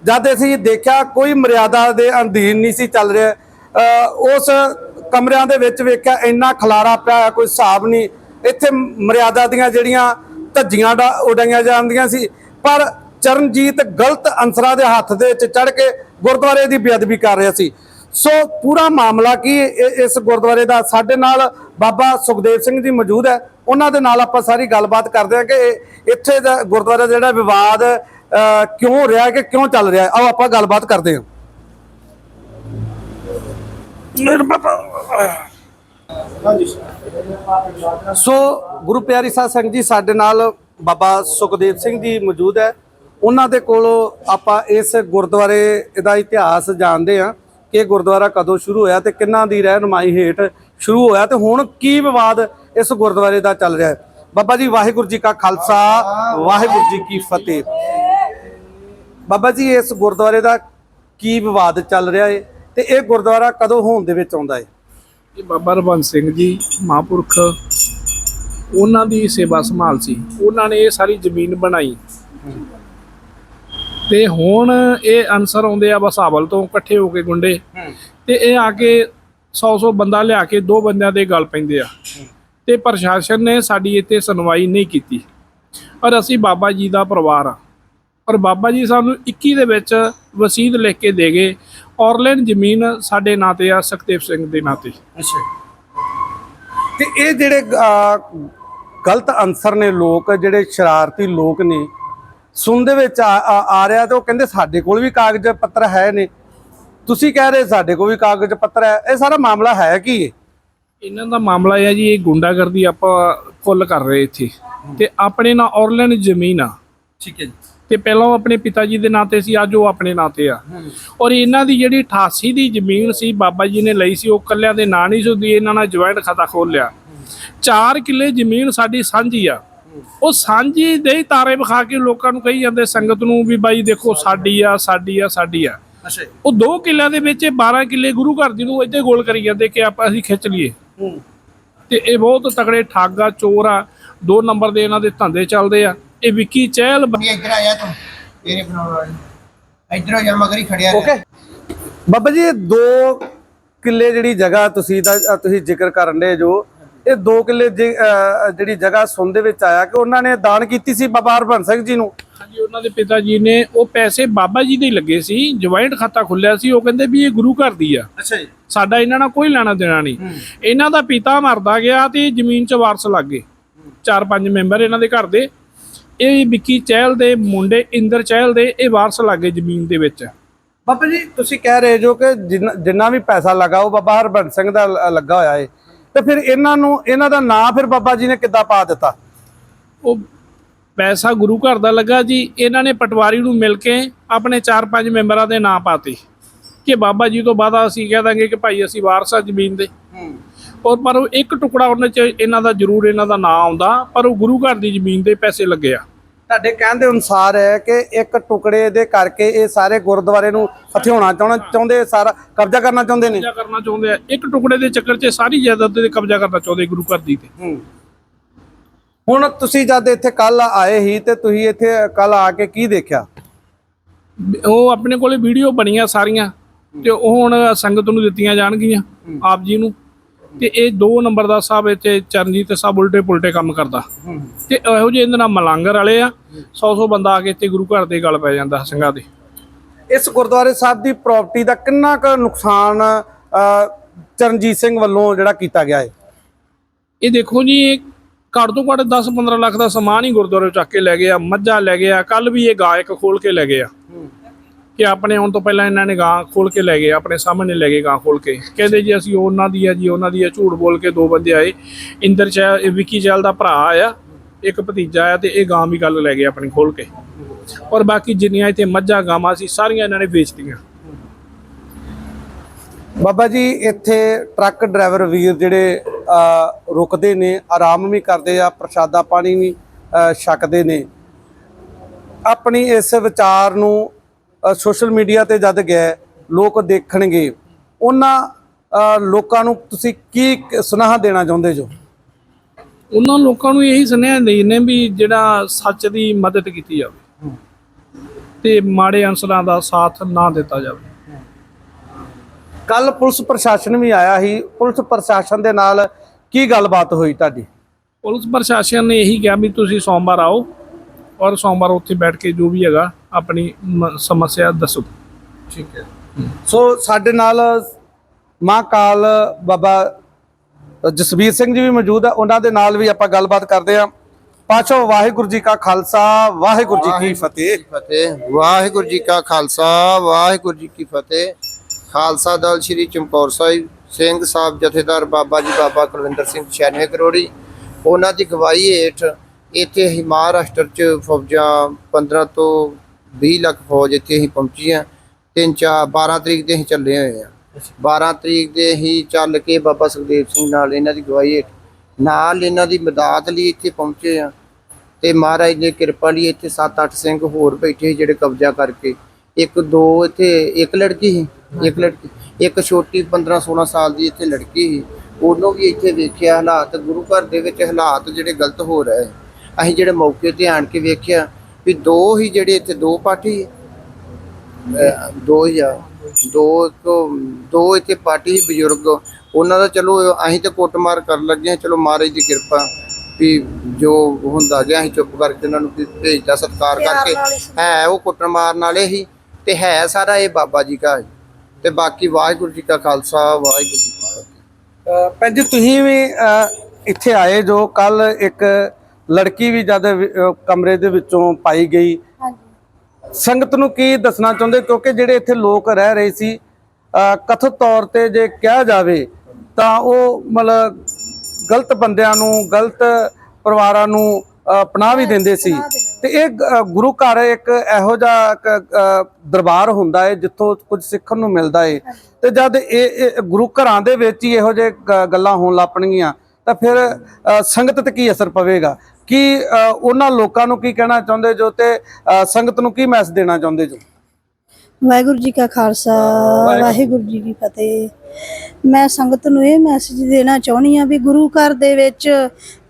ਜਦ ਅਸੀਂ ਦੇਖਿਆ ਕੋਈ ਮਰਿਆਦਾ ਦੇ ਅਧੀਨ ਨਹੀਂ ਸੀ ਚੱਲ ਰਿਹਾ ਉਸ ਕਮਰਿਆਂ ਦੇ ਵਿੱਚ ਵੇਖਿਆ ਇੰਨਾ ਖਲਾਰਾ ਪਿਆ ਕੋਈ ਹਿਸਾਬ ਨਹੀਂ। ਇੱਥੇ ਮਰਿਆਦਾ ਦੀਆਂ ਜਿਹੜੀਆਂ ਧੱਜੀਆਂ ਡਾ- ਉਡਾਈਆਂ ਜਾਂਦੀਆਂ ਸੀ, ਪਰ ਚਰਨਜੀਤ ਗਲਤ ਅਨਸਰਾਂ ਦੇ ਹੱਥ ਦੇ ਵਿੱਚ ਚੜ ਕੇ ਗੁਰਦੁਆਰੇ ਦੀ ਬੇਅਦਬੀ ਕਰ ਰਿਹਾ ਸੀ। ਸੋ ਪੂਰਾ ਮਾਮਲਾ ਕੀ ਇਹ- ਇਸ ਗੁਰਦੁਆਰੇ ਦਾ? ਸਾਡੇ ਨਾਲ ਬਾਬਾ ਸੁਖਦੇਵ ਸਿੰਘ ਜੀ ਮੌਜੂਦ ਹੈ। ਉਹਨਾਂ ਦੇ ਨਾਲ ਆਪਾਂ ਸਾਰੀ ਗੱਲਬਾਤ ਕਰਦੇ ਹਾਂ ਕਿ ਇੱਥੇ ਦਾ ਗੁਰਦੁਆਰਾ ਦਾ ਜਿਹੜਾ ਵਿਵਾਦ ਕਿਉਂ ਰਿਹਾ ਹੈ ਕਿ ਕਿਉਂ ਚੱਲ ਰਿਹਾ? ਹੈ ਆਓ ਆਪਾਂ ਗੱਲਬਾਤ ਕਰਦੇ ਹਾਂ। ਸੋ ਗੁਰੂ ਪਿਆਰੀ ਸਾਹਿਬ ਸਿੰਘ ਜੀ ਸਾਡੇ ਨਾਲ ਬਾਬਾ ਸੁਖਦੇਵ ਸਿੰਘ ਜੀ ਮੌਜੂਦ ਹੈ। ਉਹਨਾਂ ਦੇ ਕੋਲੋਂ ਆਪਾਂ ਇਸ ਗੁਰਦੁਆਰੇ ਦਾ ਇਤਿਹਾਸ ਜਾਣਦੇ ਹਾਂ ਕਿ ਇਹ ਗੁਰਦੁਆਰਾ ਕਦੋਂ ਸ਼ੁਰੂ ਹੋਇਆ ਤੇ ਕਿੰਨਾਂ ਦੀ ਰਹਿਨਮਾਈ ਹੇਠ ਸ਼ੁਰੂ ਹੋਇਆ ਤੇ ਹੁਣ ਕੀ ਵਿਵਾਦ ਇਸ ਗੁਰਦੁਆਰੇ ਦਾ ਚੱਲ ਰਿਹਾ ਹੈ। ਬਾਬਾ ਜੀ, ਵਾਹਿਗੁਰੂ ਜੀ ਕਾ ਖਾਲਸਾ, ਵਾਹਿਗੁਰੂ ਜੀ ਕੀ ਫਤਿਹ। ਬਾਬਾ ਜੀ, ਇਸ ਗੁਰਦੁਆਰੇ ਦਾ ਕੀ ਵਿਵਾਦ ਚੱਲ ਰਿਹਾ ਹੈ ਤੇ ਇਹ ਗੁਰਦੁਆਰਾ ਕਦੋਂ ਹੋਣ ਦੇ ਵਿੱਚ ਆਉਂਦਾ ਹੈ? ਇਹ ਬਾਬਾ ਰਵੰਤ ਸਿੰਘ ਜੀ, ਮਹਾਂਪੁਰਖ, ਉਹਨਾਂ ਦੀ ਸੇਵਾ ਸੰਭਾਲ ਸੀ। ਉਹਨਾਂ ਨੇ ਇਹ ਸਾਰੀ ਜ਼ਮੀਨ ਬਣਾਈ। ਤੇ ਹੁਣ ਇਹ ਅਨਸਰ ਆਉਂਦੇ ਆ ਬਸਾਵਲ ਤੋਂ ਇਕੱਠੇ ਹੋ ਕੇ ਗੁੰਡੇ। ਤੇ ਇਹ ਆ ਕੇ 100-100 ਬੰਦਾ ਲਿਆ ਕੇ ਦੋ ਬੰਦਿਆਂ ਦੇ ਗੱਲ ਪੈਂਦੇ ਆ। ਤੇ ਪ੍ਰਸ਼ਾਸਨ ਨੇ ਸਾਡੀ ਇੱਥੇ ਸੁਣਵਾਈ ਨਹੀਂ ਕੀਤੀ। ਔਰ ਅਸੀਂ ਬਾਬਾ ਜੀ ਦਾ ਪਰਿਵਾਰ ਆ। ਔਰ ਬਾਬਾ ਜੀ ਸਾਨੂੰ 21 ਦੇ ਵਿੱਚ ਵਸੀਤ ਲਿਖ ਕੇ ਦੇ ਗਏ। ਔਰਲੈਂਡ ਜ਼ਮੀਨ ਸਾਡੇ ਨਾਂ ਤੇ ਆ ਸੁਖਦੇਵ ਸਿੰਘ ਦੇ ਨਾਂ ਤੇ ਅੱਛਾ। ਤੇ ਇਹ ਜਿਹੜੇ ਗਲਤ ਅਨਸਰ ਨੇ ਲੋਕ ਜਿਹੜੇ ਸ਼ਰਾਰਤੀ ਲੋਕ ਨੇ ਸੁਣ ਦੇ ਵਿੱਚ ਆ ਰਿਹਾ ਤੇ ਉਹ ਕਹਿੰਦੇ ਸਾਡੇ ਕੋਲ ਵੀ ਕਾਗਜ਼ ਪੱਤਰ ਹੈ ਨੇ। ਤੁਸੀਂ ਕਹਿ ਰਹੇ ਸਾਡੇ ਕੋਲ ਵੀ ਕਾਗਜ਼ ਪੱਤਰ ਹੈ। ਇਹ ਸਾਰਾ ਮਾਮਲਾ ਹੈ ਕੀ ਹੈ ਇਹਨਾਂ ਦਾ ਮਾਮਲਾ ਇਹ ਹੈ ਜੀ ਇਹ ਗੁੰਡਾਗਰਦੀ ਆਪਾਂ ਫੁੱਲ ਕਰ ਰਹੇ ਇੱਥੇ। ਤੇ ਆਪਣੇ ਨਾਲ ਔਰਲੈਂਡ ਜ਼ਮੀਨ ਆ। ਠੀਕ ਹੈ ਜੀ। ਤੇ ਪਹਿਲਾਂ ਉਹ ਆਪਣੇ ਪਿਤਾ ਜੀ ਦੇ ਨਾਂ ਤੇ ਸੀ ਅੱਜ ਉਹ ਆਪਣੇ ਨਾਂ ਤੇ ਆ। ਔਰ ਇਹਨਾਂ ਦੀ ਜਿਹੜੀ 88 ਦੀ ਜ਼ਮੀਨ ਸੀ ਬਾਬਾ ਜੀ ਨੇ ਲਈ ਸੀ ਉਹ ਕੱਲਿਆਂ ਦੇ ਨਾਂ ਨਹੀਂ ਸੀ ਹੁੰਦੀ ਇਹਨਾਂ ਨਾਲ ਜੁਆਇੰਟ ਖਾਤਾ ਖੋਲ ਲਿਆ। 4 ਕਿੱਲੇ ਜ਼ਮੀਨ ਸਾਡੀ ਸਾਂਝੀ ਆ। ਉਹ ਸਾਂਝੀ ਦੇ ਤਾਰੇ ਵਿਖਾ ਕੇ ਲੋਕਾਂ ਨੂੰ ਕਹੀ ਜਾਂਦੇ ਸੰਗਤ ਨੂੰ ਵੀ ਬਾਈ ਦੇਖੋ ਸਾਡੀ ਆ ਸਾਡੀ ਆ ਸਾਡੀ ਆ। ਅੱਛਾ ਉਹ 2 ਕਿੱਲਿਆਂ ਦੇ ਵਿੱਚ ਇਹ 12 ਕਿੱਲੇ ਗੁਰੂ ਘਰ ਜੀ ਨੂੰ ਇੱਥੇ ਗੋਲ ਕਰੀ ਜਾਂਦੇ ਕਿ ਆਪਾਂ ਅਸੀਂ ਖਿੱਚ ਲਈਏ। ਹੂੰ। ਤੇ ਇਹ ਬਹੁਤ ਤਕੜੇ ਠੱਗ ਚੋਰ ਆ ਦੋ ਨੰਬਰ ਦੇ ਇਹਨਾਂ ਦੇ ਧੰਦੇ ਚੱਲਦੇ ਆ। ਇਹ ਵਿੱਕੀ ਚਹਿਲ ਇੱਧਰ ਆ ਜਾ ਤੂੰ ਤੇਰੇ ਬਣਾਉਣ ਵਾਲੀ। ਇੱਧਰੋਂ ਜਾ ਮਗਰ ਹੀ ਖੜਿਆ ਰਹਿ। ਓਕੇ। ਬਾਬਾ ਜੀ ਦੋ ਕਿੱਲੇ ਜਿਹੜੀ ਜਗ੍ਹਾ ਤੁਸੀਂ ਦਾ ਤੁਸੀਂ ਜ਼ਿਕਰ ਕਰਨ ਦੇ ਜੋ ਇਹ ਦੋ ਕਿੱਲੇ ਜੀ- ਅ, ਜਿਹੜੀ ਜਗ੍ਹਾ ਸੁਣ ਦੇ ਵਿੱਚ ਆਇਆ ਕਿ ਉਹਨਾਂ ਨੇ ਦਾਨ ਕੀਤੀ ਸੀ ਬਾਬਾ ਹਰਭੰਸ ਸਿੰਘ ਜੀ ਨੂੰ? ਹਾਂਜੀ ਉਹਨਾਂ ਦੇ ਪਿਤਾ ਜੀ ਨੇ ਉਹ ਪੈਸੇ ਬਾਬਾ ਜੀ ਦੇ ਲੱਗੇ ਸੀ ਜੁਆਇੰਟ ਖਾਤਾ ਖੁੱਲਿਆ ਸੀ ਉਹ ਕਹਿੰਦੇ ਵੀ ਇਹ ਗੁਰੂ ਘਰ ਦੀ ਆ। ਅੱਛਾ ਜੀ। ਸਾਡਾ ਇਹਨਾਂ ਨਾਲ ਕੋਈ ਲੈਣਾ ਦੇਣਾ ਨਹੀਂ। ਇਹਨਾਂ ਦਾ ਪਿਤਾ ਮਰਦਾ ਗਿਆ ਤੇ ਜ਼ਮੀਨ 'ਚ ਵਾਰਸ ਲੱਗ ਗਏ। ਚਾਰ ਪੰਜ ਮੈਂਬਰ ਇਹਨਾਂ ਦੇ ਘਰ ਦੇ। ਇਹ ਵਿੱਕੀ ਚਹਿਲ ਦੇ ਮੁੰਡੇ ਇੰਦਰ ਚਹਿਲ ਦੇ ਇਹ ਵਾਰਸ ਲੱਗ ਗਏ ਜ਼ਮੀਨ ਦੇ ਵਿੱਚ। ਬਾਬਾ ਜੀ ਤੁਸੀਂ ਕਹਿ ਰਹੇ ਜੋ ਕਿ ਜਿੰਨਾ ਵੀ ਪੈਸਾ ਲੱਗਾ ਉਹ ਬਾਬਾ ਹਰਭੰਸ ਸਿੰਘ ਦਾ ਲੱਗਾ ਹੋਇਆ ਏ। ਤੇ ਫਿਰ ਇਹਨਾਂ ਨੂੰ ਇਹਨਾਂ ਦਾ ਨਾਂ ਫਿਰ ਬਾਬਾ ਜੀ ਨੇ ਕਿੱਦਾਂ ਪਾ ਦਿੱਤਾ? ਉਹ ਪੈਸਾ ਗੁਰੂ ਘਰ ਦਾ ਲੱਗਾ ਜੀ ਇਹਨਾਂ ਨੇ ਪਟਵਾਰੀ ਨੂੰ ਮਿਲ ਕੇ ਆਪਣੇ 4-5 ਮੈਂਬਰਾਂ ਦੇ ਨਾਂ ਪਾਤੇ। ਕਿ ਬਾਬਾ ਜੀ ਤੋਂ ਬਾਅਦ ਅਸੀਂ ਕਹਿ ਦਾਂਗੇ ਕਿ ਭਾਈ ਅਸੀਂ ਵਾਰਸ ਆ ਜ਼ਮੀਨ ਦੇ। ਔਰ ਪਰ ਉਹ ਇੱਕ ਟੁਕੜਾ ਉਹਨਾਂ 'ਚ ਇਹਨਾਂ ਦਾ ਜ਼ਰੂਰ ਇਹਨਾਂ ਦਾ ਨਾਂ ਆਉਂਦਾ ਪਰ ਉਹ ਗੁਰੂ ਘਰ ਦੀ ਜ਼ਮੀਨ ਦੇ ਪੈਸੇ ਲੱਗੇ ਆ। ਤੁਹਾਡੇ ਕਹਿਣ ਦੇ ਅਨੁਸਾਰ ਹੈ ਕਿ ਇੱਕ ਟੁਕੜੇ ਦੇ ਕਰਕੇ ਇਹ ਸਾਰੇ ਗੁਰਦੁਆਰੇ ਨੂੰ ਹਥਿਆਉਣਾ ਚਾਹੁੰਦੇ ਚਾਹੁੰਦੇ ਸਾਰਾ ਕਬਜ਼ਾ ਕਰਨਾ ਚਾਹੁੰਦੇ ਨੇ? ਕਬਜ਼ਾ ਕਰਨਾ ਚਾਹੁੰਦੇ ਆ। ਇੱਕ ਟੁਕੜੇ ਦੇ ਚੱਕਰ 'ਚ ਸਾਰੀ ਜਾਇਦਾਦ ਤੇ ਕਬਜ਼ਾ ਕਰਨਾ ਚਾਹੁੰਦੇ ਗੁਰੂ ਘਰ ਦੀ ਤੇ। ਹੁਣ ਤੁਸੀਂ ਜਦ ਇੱਥੇ ਕੱਲ ਆਏ ਸੀ ਤੇ ਤੁਸੀਂ ਇੱਥੇ ਕੱਲ ਆ ਕੇ ਕੀ ਦੇਖਿਆ? ਉਹ ਆਪਣੇ ਕੋਲੇ ਵੀਡੀਓ ਬਣੀਆਂ ਸਾਰੀਆਂ ਤੇ ਉਹ ਹੁਣ ਸੰਗਤ ਨੂੰ ਦਿੱਤੀਆਂ ਜਾਣਗੀਆਂ ਆਪ ਜੀ ਨੂੰ। ਤੇ ਇਹ ਦੋ ਨੰਬਰ ਦਾ ਸਾਹਿਬ ਇੱਥੇ ਚਰਨਜੀਤ ਸਾਹਿਬ ਉਲਟੇ ਪੁਲਟੇ ਕੰਮ ਕਰਦਾ। ਤੇ ਇਹੋ ਜਿਹੇ ਇਹਦੇ ਨਾਲ ਮਲੰਗਰ ਵਾਲੇ ਆ 100 100 ਬੰਦਾ ਆ ਕੇ ਇੱਥੇ ਗੁਰੂ ਘਰ ਦੇ ਗੱਲ ਪੈ ਜਾਂਦਾ ਸਿੰਘਾਂ ਦੇ। ਇਸ ਗੁਰਦੁਆਰੇ ਸਾਹਿਬ ਦੀ ਪ੍ਰਾਪਰਟੀ ਦਾ ਕਿੰਨਾ ਕੁ ਨੁਕਸਾਨ ਚਰਨਜੀਤ ਸਿੰਘ ਵੱਲੋਂ ਜਿਹੜਾ ਕੀਤਾ ਗਿਆ ਹੈ? ਇਹ ਦੇਖੋ ਜੀ ਇਹ ਘੱਟ ਤੋਂ ਘੱਟ 10-15 ਲੱਖ ਦਾ ਸਮਾਨ ਹੀ ਗੁਰਦੁਆਰੇ ਚੱਕ ਕੇ ਲੈ ਗਏ ਆ ਮੱਝਾਂ ਲੈ ਗਏ ਆ ਕੱਲ ਵੀ ਇਹ ਗਾਂ ਇੱਕ ਖੋਲ ਕੇ ਲੈ ਗਏ ਆ। ਕਿ ਆਪਣੇ ਆਉਣ ਤੋਂ ਪਹਿਲਾਂ ਇਹਨਾਂ ਨੇ ਗਾਂ ਖੋਲ ਕੇ ਲੈ ਗਏ, ਆਪਣੇ ਸਾਹਮਣੇ ਲੈ ਗਏ ਗਾਂ ਖੋਲ ਕੇ। ਕਹਿੰਦੇ ਜੀ, ਅਸੀਂ ਉਹਨਾਂ ਦੀ ਆ ਜੀ, ਉਹਨਾਂ ਦੀ ਆ ਝੂਠ ਬੋਲ ਕੇ ਦੋ ਬੰਦੇ ਆਏ। ਇੰਦਰ ਚਹਿਲ, ਇਹ ਵਿੱਕੀ ਚਹਿਲ ਦਾ ਭਰਾ ਆ ਇੱਕ ਭਤੀਜਾ ਆ ਤੇ ਇਹ ਗਾਂ ਵੀ ਗੱਲ ਲੈ ਗਏ ਆਪਣੀ ਖੋਲ ਕੇ। ਔਰ ਬਾਕੀ ਜਿੰਨੀਆਂ ਇੱਥੇ ਮੱਝਾਂ ਗਾਵਾਂ ਸੀ, ਸਾਰੀਆਂ ਇਹਨਾਂ ਨੇ ਵੇਚਤੀਆਂ। ਬਾਬਾ ਜੀ, ਇੱਥੇ ਟਰੱਕ ਡਰਾਈਵਰ ਵੀਰ ਜਿਹੜੇ ਰੁਕਦੇ ਨੇ, ਆਰਾਮ ਵੀ ਕਰਦੇ ਆ, ਪ੍ਰਸ਼ਾਦਾ ਪਾਣੀ ਵੀ ਛਕਦੇ ਨੇ। ਆਪਣੀ ਇਸ ਵਿਚਾਰ ਨੂੰ ਸੋਸ਼ਲ ਮੀਡੀਆ ਤੇ ਜਦ ਗਏ ਲੋਕ ਦੇਖਣਗੇ ਉਹਨਾਂ ਲੋਕਾਂ ਨੂੰ ਤੁਸੀਂ ਕੀ ਕ- ਸੁਨੇਹਾ ਦੇਣਾ ਚਾਹੁੰਦੇ ਜੋ? ਉਹਨਾਂ ਲੋਕਾਂ ਨੂੰ ਇਹੀ ਸੁਨੇਹਾ ਦੇਣੇ ਵੀ ਜਿਹੜਾ ਸੱਚ ਦੀ ਮਦਦ ਕੀਤੀ ਜਾਵੇ। ਤੇ ਮਾੜੇ ਅਨਸਰਾਂ ਦਾ ਸਾਥ ਨਾ ਦਿੱਤਾ ਜਾਵੇ। ਕੱਲ ਪੁਲਿਸ ਪ੍ਰਸ਼ਾਸਨ ਵੀ ਆਇਆ ਸੀ। ਪੁਲਿਸ ਪ੍ਰਸ਼ਾਸਨ ਦੇ ਨਾਲ ਕੀ ਗੱਲਬਾਤ ਹੋਈ ਤੁਹਾਡੀ? ਪੁਲਿਸ ਪ੍ਰਸ਼ਾਸਨ ਨੇ ਇਹੀ ਕਿਹਾ ਵੀ ਤੁਸੀਂ ਸੋਮਵਾਰ ਆਓ। ਔਰ ਸੋਮਵਾਰ ਉੱਥੇ ਬੈਠ ਕੇ ਜੋ ਵੀ ਹੈਗਾ ਆਪਣੀ ਮ- ਸਮੱਸਿਆ ਦੱਸੋ। ਠੀਕ ਹੈ। ਸੋ ਸਾਡੇ ਨਾਲ ਮਾਂ ਕਾਲ ਬਾਬਾ ਜਸਵੀਰ ਸਿੰਘ ਜੀ ਵੀ ਮੌਜੂਦ ਆ ਉਹਨਾਂ ਦੇ ਨਾਲ ਵੀ ਆਪਾਂ ਗੱਲਬਾਤ ਕਰਦੇ ਆ ਪਾਛੋ ਵਾਹਿਗੁਰੂ ਜੀ ਕਾ ਖਾਲਸਾ ਵਾਹਿਗੁਰੂ ਜੀ ਕੀ ਫਤਿਹ। ਫਤਿਹ। ਵਾਹਿਗੁਰੂ ਜੀ ਕਾ ਖਾਲਸਾ ਵਾਹਿਗੁਰੂ ਜੀ ਕੀ ਫਤਿਹ। ਖਾਲਸਾ ਦਲ ਸ੍ਰੀ ਚਮਕੌਰ ਸਾਹਿਬ ਸਿੰਘ ਸਾਹਿਬ ਜਥੇਦਾਰ ਬਾਬਾ ਜੀ ਬਾਬਾ ਕੁਲਵਿੰਦਰ ਸਿੰਘ 96 ਕਰੋੜੀ। ਉਹਨਾਂ ਦੀ ਗਵਾਹੀ ਹੇਠ ਇੱਥੇ ਅਸੀਂ ਮਹਾਰਾਸ਼ਟਰ ਚ ਫੌਜਾਂ 15 ਤੋਂ 20 ਲੱਖ ਫੌਜ ਇੱਥੇ ਅਸੀਂ ਪਹੁੰਚੀ ਆ ਤਿੰਨ ਚਾਰ 12 ਤਰੀਕ ਦੇ ਅਸੀਂ ਚੱਲੇ ਹੋਏ ਆ 12 ਤਰੀਕ ਦੇ ਅਸੀਂ ਚੱਲ ਕੇ ਬਾਬਾ ਸੁਖਦੇਵ ਸਿੰਘ ਨਾਲ ਇਹਨਾਂ ਦੀ ਗਵਾਹੀ ਹੇਠ ਨਾਲ ਇਹਨਾਂ ਦੀ ਮਦਦ ਲਈ ਇੱਥੇ ਪਹੁੰਚੇ ਆ ਤੇ ਮਹਾਰਾਜ ਦੀ ਕਿਰਪਾ ਲਈ ਇੱਥੇ 7-8 ਸਿੰਘ ਹੋਰ ਬੈਠੇ ਸੀ ਜਿਹੜੇ ਕਬਜ਼ਾ ਕਰਕੇ। ਇੱਕ, ਦੋ ਇੱਥੇ, ਇੱਕ ਲੜਕੀ ਸੀ, ਇੱਕ ਲੜਕੀ। ਇੱਕ ਛੋਟੀ 15-16 ਸਾਲ ਦੀ ਇੱਥੇ ਲੜਕੀ ਸੀ। ਉਹਨੂੰ ਵੀ ਇੱਥੇ ਵੇਖਿਆ ਹਾਲਾਤ, ਗੁਰੂ ਘਰ ਦੇ ਵਿੱਚ ਹਾਲਾਤ ਜਿਹੜੇ ਗਲਤ ਹੋ ਰਹੇ। ਅਸੀਂ ਜਿਹੜੇ ਮੌਕੇ ਤੇ ਆਣ ਕੇ ਵੇਖਿਆ ਵੀ ਦੋ ਹੀ ਜਿਹੜੇ ਇੱਥੇ ਦੋ ਪਾਰਟੀ ਦੋ ਹੀ ਆ ਦੋ ਤੋਂ ਦੋ ਇੱਥੇ ਪਾਰਟੀ ਸੀ ਬਜ਼ੁਰਗ ਉਹਨਾਂ ਦਾ ਚਲੋ ਅਸੀਂ ਤਾਂ ਕੁੱਟਮਾਰ ਕਰਨ ਲੱਗੇ ਹਾਂ ਚਲੋ ਮਹਾਰਾਜ ਦੀ ਕਿਰਪਾ ਵੀ ਜੋ ਹੁੰਦਾ ਗਿਆ ਅਸੀਂ ਚੁੱਪ ਕਰਕੇ ਉਹਨਾਂ ਨੂੰ ਭੇਜਦਾ ਸਤਿਕਾਰ ਕਰਕੇ। ਹੈ ਉਹ ਕੁੱਟਣ ਮਾਰਨ ਵਾਲੇ ਹੀ ਤੇ ਹੈ ਸਾਰਾ ਇਹ ਬਾਬਾ ਜੀ ਦਾ ਤੇ ਬਾਕੀ ਵਾਹਿਗੁਰੂ ਜੀ ਕਾ ਖਾਲਸਾ ਵਾਹਿਗੁਰੂ ਜੀ ਕੀ ਫਤਿਹ। ਭੈਣ ਜੀ ਤੁਸੀਂ ਵੀ ਇੱਥੇ ਆਏ ਜੋ ਕੱਲ ਇੱਕ ਲੜਕੀ ਵੀ ਜਦ ਕਮਰੇ ਦੇ ਵਿੱਚੋਂ ਪਾਈ ਗਈ। ਸੰਗਤ ਨੂੰ ਕੀ ਦੱਸਣਾ ਚਾਹੁੰਦੇ? ਕਿਉਂਕਿ ਜਿਹੜੇ ਇੱਥੇ ਲੋਕ ਰਹਿ ਰਹੇ ਸੀ ਕਥਿਤ ਤੌਰ ਤੇ ਜੇ ਕਿਹਾ ਜਾਵੇ ਤਾਂ ਉਹ ਮਤਲਬ ਗਲਤ ਬੰਦਿਆਂ ਨੂੰ ਗਲਤ ਪਰਿਵਾਰਾਂ ਨੂੰ ਅ, ਪਨਾਹ ਵੀ ਦਿੰਦੇ ਸੀ। ਤੇ ਇਹ ਗੁਰੂ ਘਰ ਇੱਕ ਇਹੋ ਜਿਹਾ ਦਰਬਾਰ ਹੁੰਦਾ ਹੈ ਜਿੱਥੋਂ ਕੁਝ ਸਿੱਖਣ ਨੂੰ ਮਿਲਦਾ ਹੈ ਤੇ ਜਦ ਇਹ ਗੁਰੂ ਘਰਾਂ ਦੇ ਵਿੱਚ ਹੀ ਇਹੋ ਜਿਹੇ ਗੱਲਾਂ ਹੋਣ ਲੱਪਣਗੀਆਂ ਤਾਂ ਫਿਰ ਸੰਗਤ ਤੇ ਕੀ ਅਸਰ ਪਵੇਗਾ? ਕੀ ਉਹਨਾਂ ਲੋਕਾਂ ਨੂੰ ਕੀ ਕਹਿਣਾ ਚਾਹੁੰਦੇ ਜੋ ਤੇ ਸੰਗਤ ਨੂੰ ਕੀ ਮੈਸੇਜ ਦੇਣਾ ਚਾਹੁੰਦੇ ਜੋ? ਵਾਹਿਗੁਰੂ ਜੀ ਕਾ ਖਾਲਸਾ ਵਾਹਿਗੁਰੂ ਜੀ ਕੀ ਫਤਿਹ। ਮੈਂ ਸੰਗਤ ਨੂੰ ਇਹ ਮੈਸੇਜ ਦੇਣਾ ਚਾਹੁੰਦੀ ਆ ਵੀ ਗੁਰੂ ਘਰ ਦੇ ਵਿੱਚ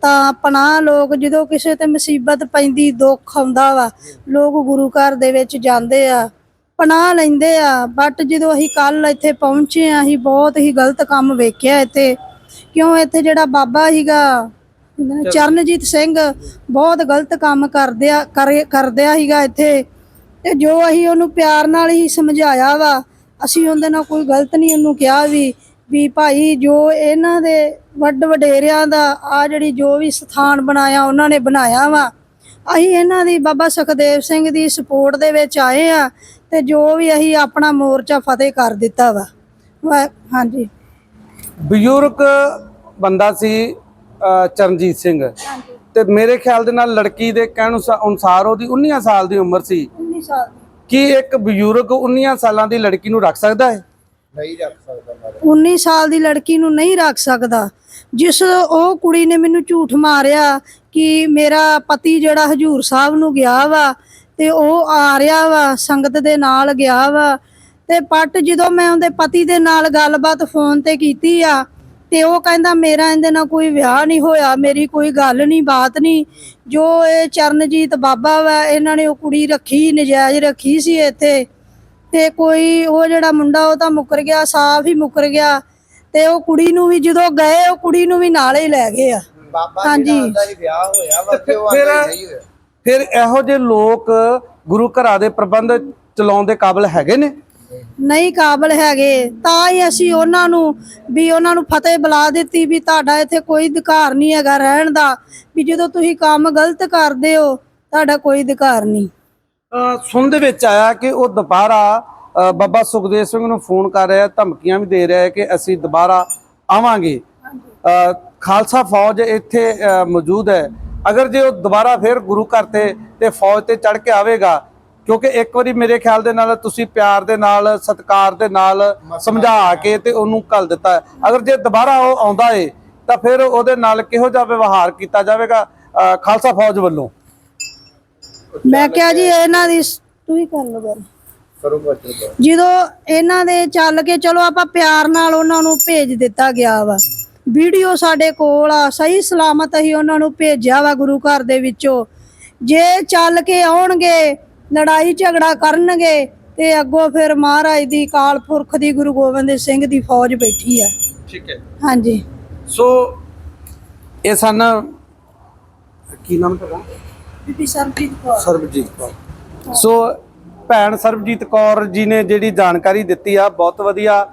ਤਾਂ ਪਨਾਹ ਲੋਕ ਜਦੋਂ ਕਿਸੇ ਤੇ ਮੁਸੀਬਤ ਪੈਂਦੀ ਦੁੱਖ ਆਉਂਦਾ ਵਾ ਲੋਕ ਗੁਰੂ ਘਰ ਦੇ ਵਿੱਚ ਜਾਂਦੇ ਆ ਪਨਾਹ ਲੈਂਦੇ ਆ ਬਟ ਜਦੋਂ ਅਸੀਂ ਕੱਲ ਇੱਥੇ ਪਹੁੰਚੇ ਆ ਅਸੀਂ ਬਹੁਤ ਹੀ ਗਲਤ ਕੰਮ ਵੇਖਿਆ ਇੱਥੇ। ਕਿਉਂ ਇੱਥੇ ਜਿਹੜਾ ਬਾਬਾ ਸੀਗਾ ਚਰਨਜੀਤ ਸਿੰਘ ਬਹੁਤ ਗਲਤ ਕੰਮ ਕਰਦਿਆ ਕਰੇ- ਕਰਦਿਆ ਸੀਗਾ ਇੱਥੇ। ਤੇ ਜੋ ਅਸੀਂ ਉਹਨੂੰ ਪਿਆਰ ਨਾਲ ਹੀ ਸਮਝਾਇਆ ਵਾ ਅਸੀਂ ਉਹਦੇ ਨਾਲ ਕੋਈ ਗਲਤ ਨਹੀਂ ਉਹਨੂੰ ਕਿਹਾ ਵੀ ਵੀ ਭਾਈ ਜੋ ਇਹਨਾਂ ਦੇ ਵੱਡ ਵਡੇਰਿਆਂ ਦਾ ਆ ਜਿਹੜੀ ਜੋ ਵੀ ਸਥਾਨ ਬਣਾਇਆ ਉਹਨਾਂ ਨੇ ਬਣਾਇਆ ਵਾ ਅਸੀਂ ਇਹਨਾਂ ਦੀ ਬਾਬਾ ਸੁਖਦੇਵ ਸਿੰਘ ਦੀ ਸਪੋਰਟ ਦੇ ਵਿੱਚ ਆਏ ਆ ਤੇ ਜੋ ਵੀ ਅਸੀਂ ਆਪਣਾ ਮੋਰਚਾ ਫਤਿਹ ਕਰ ਦਿੱਤਾ ਵਾ ਹਾਂਜੀ। ਬਜ਼ੁਰਗ ਬੰਦਾ ਸੀ ਚਰਨਜੀਤ ਸਿੰਘ। ਤੇ ਮੇਰੇ ਖਿਆਲ ਦੇ ਨਾਲ ਲੜਕੀ ਦੇ ਕਹਿਣ ਅਨੁਸਾ- ਅਨੁਸਾਰ ਉਹਦੀ 19 ਸਾਲ ਦੀ ਉਮਰ ਸੀ। 19 ਸਾਲ ਕੀ ਇੱਕ ਬਜ਼ੁਰਗ 19 ਸਾਲਾਂ ਦੀ ਲੜਕੀ ਨੂੰ ਰੱਖ ਸਕਦਾ ਹੈ? ਨਹੀਂ ਰੱਖ ਸਕਦਾ ਮਹਾਰਾਜ 19 ਸਾਲ ਦੀ ਲੜਕੀ ਨੂੰ ਨਹੀਂ ਰੱਖ ਸਕਦਾ। ਜਿਸ ਉਹ ਕੁੜੀ ਨੇ ਮੈਨੂੰ ਝੂਠ ਮਾਰਿਆ ਕਿ ਮੇਰਾ ਪਤੀ ਜਿਹੜਾ ਹਜੂਰ ਸਾਹਿਬ ਨੂੰ ਗਿਆ ਵਾ ਤੇ ਉਹ ਆ ਰਿਹਾ ਵਾ ਸੰਗਤ ਦੇ ਨਾਲ ਗਿਆ ਵਾ। ਤੇ ਪੱਟ ਜਦੋਂ ਮੈਂ ਉਹਦੇ ਪਤੀ ਦੇ ਨਾਲ ਗੱਲਬਾਤ ਫੋਨ ਤੇ ਕੀਤੀ ਆ ਤੇ ਉਹ ਕਹਿੰਦਾ ਮੇਰਾ ਇਹਦੇ ਨਾਲ ਕੋਈ ਵਿਆਹ ਨਹੀਂ ਹੋਇਆ ਮੇਰੀ ਕੋਈ ਗੱਲ ਨਹੀਂ ਬਾਤ ਨਹੀਂ। ਜੋ ਇਹ ਚਰਨਜੀਤ ਬਾਬਾ ਵਾ ਇਹਨਾਂ ਨੇ ਉਹ ਕੁੜੀ ਰੱਖੀ ਨਜਾਇਜ਼ ਰੱਖੀ ਸੀ ਇੱਥੇ। ਤੇ ਕੋਈ ਉਹ ਜਿਹੜਾ ਮੁੰਡਾ ਉਹ ਤਾਂ ਮੁੱਕਰ ਗਿਆ ਸਾਫ਼ ਹੀ ਮੁੱਕਰ ਗਿਆ। ਤੇ ਉਹ ਕੁੜੀ ਨੂੰ ਵੀ ਜਦੋਂ ਗਏ ਉਹ ਕੁੜੀ ਨੂੰ ਵੀ ਨਾਲ ਹੀ ਲੈ ਗਏ ਆ। ਹਾਂਜੀ। ਵਿਆਹ ਹੋਇਆ ਵਾ ਤੇ ਉਹ ਫਿਰ- ਆਂਦਾ ਨਹੀਂ ਹੋਇਆ ਫਿਰ ਇਹੋ ਜਿਹੇ ਲੋਕ ਗੁਰੂ ਘਰਾਂ ਦੇ ਪ੍ਰਬੰਧ ਚਲਾਉਣ ਦੇ ਕਾਬਿਲ ਹੈਗੇ ਨੇ? ਨਹੀਂ ਕਾਬਲ ਹੈਗੇ। ਤਾਂ ਹੀ ਅਸੀਂ ਉਹਨਾਂ ਨੂੰ ਵੀ ਉਹਨਾਂ ਨੂੰ ਫਤਿਹ ਬੁਲਾ ਦਿੱਤੀ ਵੀ ਤੁਹਾਡਾ ਇੱਥੇ ਕੋਈ ਅਧਿਕਾਰ ਨਹੀਂ ਹੈਗਾ ਰਹਿਣ ਦਾ। ਵੀ ਜਦੋਂ ਤੁਸੀਂ ਕੰਮ ਗਲਤ ਕਰਦੇ ਹੋ, ਤੁਹਾਡਾ ਕੋਈ ਅਧਿਕਾਰ ਨਹੀਂ। ਸੁਣ ਦੇ ਵਿੱਚ ਆਇਆ ਕਿ ਉਹ ਦੁਬਾਰਾ ਬਾਬਾ ਸੁਖਦੇਵ ਸਿੰਘ ਨੂੰ ਫੋਨ ਕਰ ਰਿਹਾ, ਧਮਕੀਆਂ ਵੀ ਦੇ ਰਿਹਾ ਹੈ ਕਿ ਅਸੀਂ ਦੁਬਾਰਾ ਆਵਾਂਗੇ। ਖਾਲਸਾ ਫੌਜ ਇੱਥੇ ਮੌਜੂਦ ਹੈ। ਅਗਰ ਜੇ ਉਹ ਦੁਬਾਰਾ ਫਿਰ ਗੁਰੂ ਘਰ ਤੇ ਤੇ ਫੌਜ ਤੇ ਚੜ ਕੇ ਆਵੇਗਾ ਕਿਉਂਕਿ ਇੱਕ ਵਾਰੀ ਮੇਰੇ ਖਿਆਲ ਦੇ ਨਾਲ ਤੁਸੀਂ ਪਿਆਰ ਦੇ ਨਾਲ ਸਤਿਕਾਰ ਦੇ ਨਾਲ ਸਮਝਾ ਕੇ ਤੇ ਉਹਨੂੰ ਘੱਲ ਦਿੱਤਾ। ਅਗਰ ਜੇ ਦੁਬਾਰਾ ਉਹ ਆਉਂਦਾ ਏ ਤਾਂ ਫਿਰ ਉਹਦੇ ਨਾਲ ਕਿਹੋ ਜਿਹਾ ਵਿਵਹਾਰ ਕੀਤਾ ਜਾਵੇਗਾ ਖਾਲਸਾ ਫੌਜ ਵੱਲੋਂ? ਮੈਂ ਕਿਹਾ ਜੀ ਇਹਨਾਂ ਦੀ ਸ- ਤੂੰ ਹੀ ਕਰ ਲੋ ਗੱਲ। ਜਦੋਂ ਇਹਨਾਂ ਦੇ ਚੱਲ ਕੇ ਚਲੋ ਆਪਾਂ ਪਿਆਰ ਨਾਲ ਉਹਨਾਂ ਨੂੰ ਭੇਜ ਦਿੱਤਾ ਗਿਆ ਵਾ। ਵੀਡੀਓ ਸਾਡੇ ਕੋਲ ਆ ਸਹੀ ਸਲਾਮਤ ਅਸੀਂ ਉਹਨਾਂ ਨੂੰ ਭੇਜਿਆ ਵਾ ਗੁਰੂ ਘਰ ਦੇ ਵਿੱਚੋਂ। ਜੇ ਚੱਲ ਕੇ ਆਉਣਗੇ ਲੜਾਈ ਝਗੜਾ ਕਰਨਗੇ ਤੇ ਅੱਗੋਂ ਫਿਰ ਮਹਾਰਾਜ ਦੀ ਕਾਲ ਪੁਰਖ ਦੀ ਗੁਰੂ ਗੋਬਿੰਦ ਸਿੰਘ ਦੀ ਫੌਜ ਬੈਠੀ ਆ। ਠੀਕ ਹੈ। ਹਾਂਜੀ। ਸੋ ਇਹ ਸਨ ਕੀ ਨਾਮ ਤੁਹਾਡਾ? ਬੀਬੀ ਸਰਬਜੀਤ ਕੌਰ। ਸਰਬਜੀਤ ਕੌਰ। ਸੋ ਭੈਣ ਸਰਬਜੀਤ ਕੌਰ ਜੀ ਨੇ ਜਿਹੜੀ ਜਾਣਕਾਰੀ ਦਿੱਤੀ ਆ ਬਹੁਤ ਵਧੀਆ।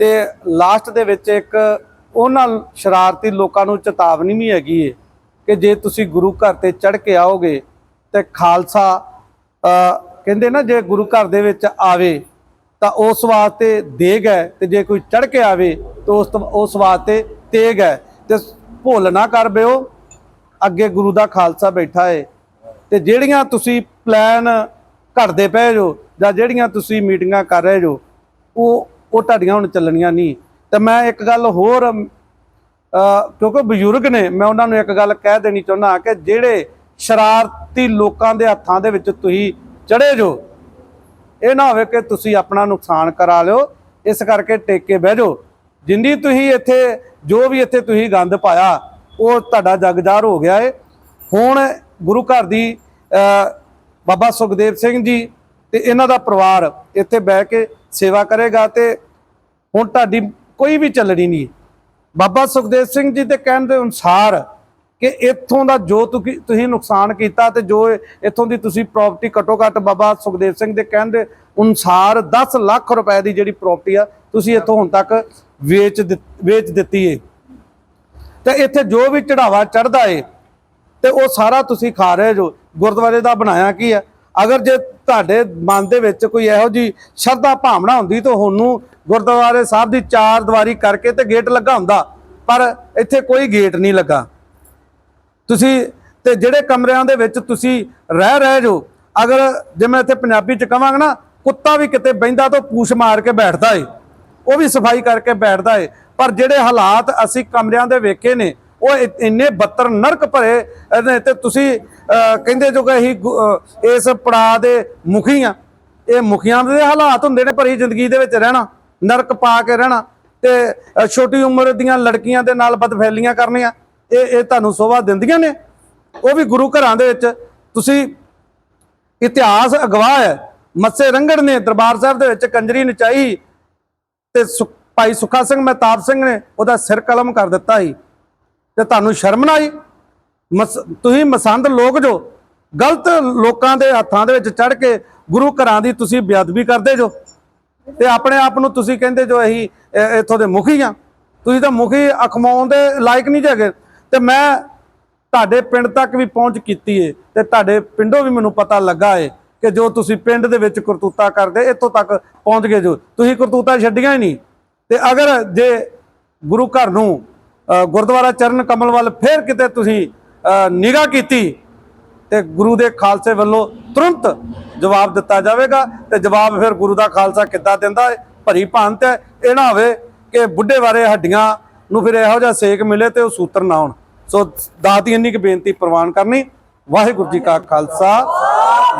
ਤੇ ਲਾਸਟ ਦੇ ਵਿੱਚ ਇੱਕ ਉਹਨਾਂ ਸ਼ਰਾਰਤੀ ਲੋਕਾਂ ਨੂੰ ਚੇਤਾਵਨੀ ਵੀ ਹੈਗੀ ਏ ਕਿ ਜੇ ਤੁਸੀਂ ਗੁਰੂ ਘਰ ਤੇ ਚੜ ਕੇ ਆਓਗੇ ਤੇ ਖਾਲਸਾ ਕਹਿੰਦੇ ਨਾ ਜੇ ਗੁਰੂ ਘਰ ਦੇ ਵਿੱਚ ਆਵੇ ਤਾਂ ਉਸ ਵਾਸਤੇ ਦੇਗ ਹੈ ਤੇ ਜੇ ਕੋਈ ਚੜ ਕੇ ਆਵੇ ਤਾਂ ਉਸ ਤੋਂ- ਉਸ ਵਾਸਤੇ ਤੇਗ ਹੈ। ਤੇ ਭੁੱਲ ਨਾ ਕਰ ਬਿਓ, ਅੱਗੇ ਗੁਰੂ ਦਾ ਖਾਲਸਾ ਬੈਠਾ ਏ। ਤੇ ਜਿਹੜੀਆਂ ਤੁਸੀਂ ਪਲਾਨ ਘੜਦੇ ਪਏ ਜੋ ਜਾਂ ਜਿਹੜੀਆਂ ਤੁਸੀਂ ਮੀਟਿੰਗਾਂ ਕਰ ਰਹੇ ਜੋ, ਉਹ ਉਹ ਤੁਹਾਡੀਆਂ ਹੁਣ ਚੱਲਣੀਆਂ ਨਹੀਂ। ਤੇ ਮੈਂ ਇੱਕ ਗੱਲ ਹੋਰ ਕਿਉਂਕਿ ਬਜ਼ੁਰਗ ਨੇ, ਮੈਂ ਉਹਨਾਂ ਨੂੰ ਇੱਕ ਗੱਲ ਕਹਿ ਦੇਣੀ ਚਾਹੁੰਦਾ ਕਿ ਜਿਹੜੇ ਸ਼ਰਾਰਤੀ ਲੋਕਾਂ ਦੇ ਹੱਥਾਂ ਦੇ ਵਿੱਚ ਤੁਸੀਂ ਚੜੇ ਜੋ। ਇਹ ਨਾ ਹੋਵੇ ਕਿ ਤੁਸੀਂ ਆਪਣਾ ਨੁਕਸਾਨ ਕਰਾ ਲਿਓ, ਇਸ ਕਰਕੇ ਟੇਕ ਕੇ ਬਹਿ ਜਾਓ। ਜਿੰਨੀ ਤੁਸੀਂ ਇੱਥੇ, ਜੋ ਵੀ ਇੱਥੇ ਤੁਸੀਂ ਗੰਦ ਪਾਇਆ, ਉਹ ਤੁਹਾਡਾ ਜਗਜਾਰ ਹੋ ਗਿਆ ਏ। ਹੁਣ ਗੁਰੂ ਘਰ ਦੀ ਬਾਬਾ ਸੁਖਦੇਵ ਸਿੰਘ ਜੀ ਤੇ ਇਹਨਾਂ ਦਾ ਪਰਿਵਾਰ ਇੱਥੇ ਬਹਿ ਕੇ ਸੇਵਾ ਕਰੇਗਾ ਤੇ ਹੁਣ ਤੁਹਾਡੀ ਕੋਈ ਵੀ ਚੱਲਣੀ ਨਹੀਂ। ਬਾਬਾ ਸੁਖਦੇਵ ਸਿੰਘ ਜੀ ਦੇ ਕਹਿਣ ਦੇ ਅਨੁਸਾਰ ਕਿ ਇੱਥੋਂ ਦਾ ਜੋ ਤੁਕੀ- ਤੁਸੀਂ ਨੁਕਸਾਨ ਕੀਤਾ ਤੇ ਜੋ ਇੱਥੋਂ ਦੀ ਤੁਸੀਂ ਪ੍ਰਾਪਰਟੀ ਘੱਟੋ ਘੱਟ ਬਾਬਾ ਸੁਖਦੇਵ ਸਿੰਘ ਦੇ ਕਹਿਣ ਦੇ ਅਨੁਸਾਰ 10 ਲੱਖ ਰੁਪਏ ਦੀ ਜਿਹੜੀ ਪ੍ਰਾਪਰਟੀ ਆ, ਤੁਸੀਂ ਇੱਥੋਂ ਹੁਣ ਤੱਕ ਵੇਚ ਦਿੱਤ- ਵੇਚ ਦਿੱਤੀ ਏ। ਤੇ ਇੱਥੇ ਜੋ ਵੀ ਚੜਾਵਾ ਚੜਦਾ ਏ, ਤੇ ਉਹ ਸਾਰਾ ਤੁਸੀਂ ਖਾ ਰਹੇ ਜੋ। ਗੁਰਦੁਆਰੇ ਦਾ ਬਣਾਇਆ ਕੀ ਆ? ਅਗਰ ਜੇ ਤੁਹਾਡੇ ਮਨ ਦੇ ਵਿੱਚ ਕੋਈ ਇਹੋ ਜੀ ਸ਼ਰਧਾ ਭਾਵਨਾ ਹੁੰਦੀ ਤਾਂ ਤੁਹਾਨੂੰ ਗੁਰਦੁਆਰੇ ਸਾਹਿਬ ਦੀ ਚਾਰ ਦੀਵਾਰੀ ਕਰਕੇ ਤੇ ਗੇਟ ਲੱਗਾ ਹੁੰਦਾ, ਪਰ ਇੱਥੇ ਕੋਈ ਗੇਟ ਨਹੀਂ ਲੱਗਾ। ਤੁਸੀਂ ਤੇ ਜਿਹੜੇ ਕਮਰਿਆਂ ਦੇ ਵਿੱਚ ਤੁਸੀਂ ਰਹਿ ਰਹੇ ਜੋ, ਅਗਰ ਜੇ ਮੈਂ ਇੱਥੇ ਪੰਜਾਬੀ ਚ ਕਵਾਂਗਾ ਨਾ, ਕੁੱਤਾ ਵੀ ਕਿਤੇ ਬੈੰਦਾ ਤਾਂ ਪੂਛ ਮਾਰ ਕੇ ਬੈਠਦਾ ਏ, ਉਹ ਵੀ ਸਫ਼ਾਈ ਕਰਕੇ ਬੈਠਦਾ ਏ। ਪਰ ਜਿਹੜੇ ਹਾਲਾਤ ਅਸੀਂ ਕਮਰਿਆਂ ਦੇ ਵੇਖੇ ਨੇ, ਉਹ ਇ- ਇੰਨੇ ਬੱਤਰ ਨਰਕ ਭਰੇ ਨੇ ਤੇ ਤੁਸੀਂ ਕਹਿੰਦੇ ਜੋ ਕਿ ਅਸੀਂ ਗੁ- ਇਸ ਪੜਾ ਦੇ ਮੁਖੀ ਆ। ਇਹ ਮੁਖੀਆਂ ਦੇ ਹਾਲਾਤ ਹੁੰਦੇ ਨੇ ਭਰੀ ਜ਼ਿੰਦਗੀ ਦੇ ਵਿੱਚ ਰਹਿਣਾ, ਨਰਕ ਪਾ ਕੇ ਰਹਿਣਾ ਤੇ ਛੋਟੀ ਉਮਰ ਦੀਆਂ ਲੜਕੀਆਂ ਦੇ ਨਾਲ ਬਦਫੈਲੀਆਂ ਕਰਨੀਆਂ। ਇਹ ਇਹ ਤੁਹਾਨੂੰ ਸੋਭਾ ਦਿੰਦੀਆਂ ਨੇ। ਉਹ ਵੀ ਗੁਰੂ ਘਰਾਂ ਦੇ ਵਿੱਚ। ਤੁਸੀਂ ਇਤਿਹਾਸ ਅਗਵਾਹ ਹੈ। ਮੱਸੇ ਰੰਗੜ ਨੇ ਦਰਬਾਰ ਸਾਹਿਬ ਦੇ ਵਿੱਚ ਕੰਜਰੀ ਨਚਾਈ ਤੇ ਸੁ- ਭਾਈ ਸੁੱਖਾ ਸਿੰਘ ਮਹਿਤਾਬ ਸਿੰਘ ਨੇ ਉਹਦਾ ਸਿਰ ਕਲਮ ਕਰ ਦਿੱਤਾ ਸੀ। ਤੇ ਤੁਹਾਨੂੰ ਸ਼ਰਮ ਨਾ ਆਈ? ਮਸ- ਤੁਸੀਂ ਮਸੰਦ ਲੋਕ ਜੋ, ਗਲਤ ਲੋਕਾਂ ਦੇ ਹੱਥਾਂ ਦੇ ਵਿੱਚ ਚੜ ਕੇ ਗੁਰੂ ਘਰਾਂ ਦੀ ਤੁਸੀਂ ਬੇਅਦਬੀ ਕਰਦੇ ਜੋ। ਤੇ ਆਪਣੇ ਆਪ ਨੂੰ ਤੁਸੀਂ ਕਹਿੰਦੇ ਜੋ ਅਸੀਂ ਇੱਥੋਂ ਦੇ ਮੁਖੀ ਆ ਤੁਸੀਂ ਤਾਂ ਮੁਖੀ ਅਖਮਾਉਣ ਦੇ ਲਾਇਕ ਨਹੀਂ ਜਗੇ ਤੇ ਮੈਂ ਤੁਹਾਡੇ ਪਿੰਡ ਤੱਕ ਵੀ ਪਹੁੰਚ ਕੀਤੀ ਏ ਤੇ ਤੁਹਾਡੇ ਪਿੰਡੋਂ ਵੀ ਮੈਨੂੰ ਪਤਾ ਲੱਗਾ ਏ ਕਿ ਜੋ ਤੁਸੀਂ ਪਿੰਡ ਦੇ ਵਿੱਚ ਕਰਤੂਤਾ ਕਰਦੇ, ਇੱਥੋਂ ਤੱਕ ਪਹੁੰਚ ਗਏ ਜੋ। ਤੁਸੀਂ ਕਰਤੂਤਾ ਛੱਡੀਆਂ ਹੀ ਨਹੀਂ। ਤੇ ਅਗਰ ਜੇ ਗੁਰੂ ਘਰ ਨੂੰ ਗੁਰਦੁਆਰਾ ਚਰਨ ਕਮਲ ਵੱਲ ਫੇਰ ਕਿਤੇ ਤੁਸੀਂ ਨਿਗਾਹ ਕੀਤੀ, ਤੇ ਗੁਰੂ ਦੇ ਖਾਲਸੇ ਵੱਲੋਂ ਤੁਰੰਤ ਜਵਾਬ ਦਿੱਤਾ ਜਾਵੇਗਾ ਤੇ ਜਵਾਬ ਫਿਰ ਗੁਰੂ ਦਾ ਖਾਲਸਾ ਕਿੱਦਾਂ ਦਿੰਦਾ ਹੈ ਭਰੀ ਭਾਂਤ ਹੈ। ਇਹ ਨਾ ਹੋਵੇ ਕਿ ਬੁੱਢੇ ਬਾਰੇ ਹੱਡੀਆਂ ਨੂੰ ਫਿਰ ਇਹੋ ਜਿਹਾ ਸੇਕ ਮਿਲੇ ਤੇ ਉਹ ਸੂਤਰ ਨਾ ਹੋਣ। ਸੋ ਦਾਤੀ ਇੰਨੀ ਕੁ ਬੇਨਤੀ ਪ੍ਰਵਾਨ ਕਰਨੀ। ਵਾਹਿਗੁਰੂ ਜੀ ਕਾ ਖਾਲਸਾ,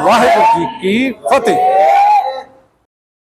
ਵਾਹਿਗੁਰੂ ਜੀ ਕੀ ਫਤਿਹ।